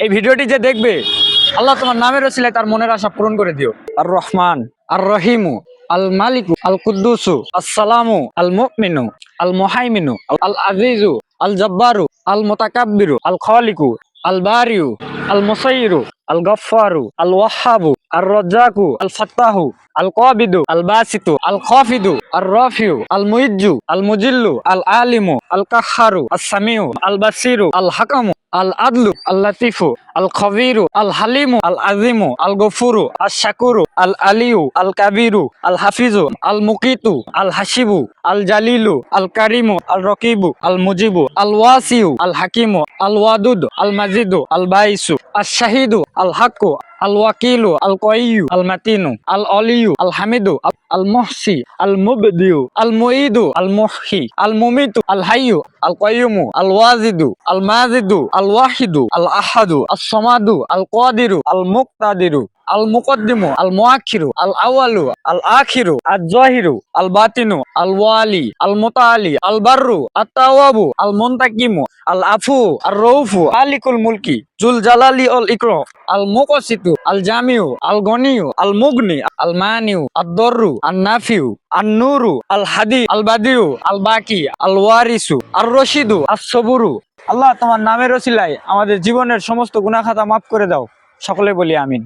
এই ভিডিওটি যে দেখবে আল্লাহ তোমার নামের ওসিলায় তার মনের আশা পূরণ করে দিও। আর রহমান আর রহিমু আল মালিকু আল কুদ্দুসু আসসালামু আল মুমিনু আল মোহাইমিনু আল আজিজু আল জব্বারু আল মোতাকাব্বিরু আল খালিকু আল বারিউ আল মুসাইরু আল গফফারু আল ওয়াহাবু আর রাজ্জাকু আল ফাত্তাহু আল কাবিদু আল বাসিতু আল খাফিদু আর রাফিউ আল মুইজ্জু আল মুজিল্লু আল আলিমু আল কাহারু আল সামিউ আল বাসিরু আল হাকামু আল আদলু আল লাতিফু আল খবিরু আল হালিমু আল ওয়াকিলু আল কয়িউ আল মাতিনু আল অলিয়ু আল হামিদু আল- আল আল মুবদিউ আল মুঈদু আল মুহি আল মুমিতু আল হাইয়ু আল কয়ুমু আল ওয়াজিদু আল মাজিদু আল আল আহাদু আল সমাদু আল কাদিরু আল আল মুকদ্দিমু আল মুআখিরু আল আওয়ালু আল আখিরু আল জাহিরু আল বাতিনু আল ওয়ালি আল মুতাআলি আল বাররু আত তাওয়াবু আল মুনতাকিমু আল আফু আর রৌফু আলিকুল মুলকি জুল জালালি অল ইকরাম আল মুকসিতু আল জামিউ আল গনিউ আল মুগনি আল মানিউ আদ দররু আল নাফিউ আল নুরু আল হাদি আল বাদিউ আল বাকি আল ওয়ারিসু আর রশিদু আস সবুরু আল্লাহ তোমার নামের ওসিলায় আমাদের জীবনের সমস্ত গুনাহ খাতা মাফ করে দাও। সকলে বলি আমিন।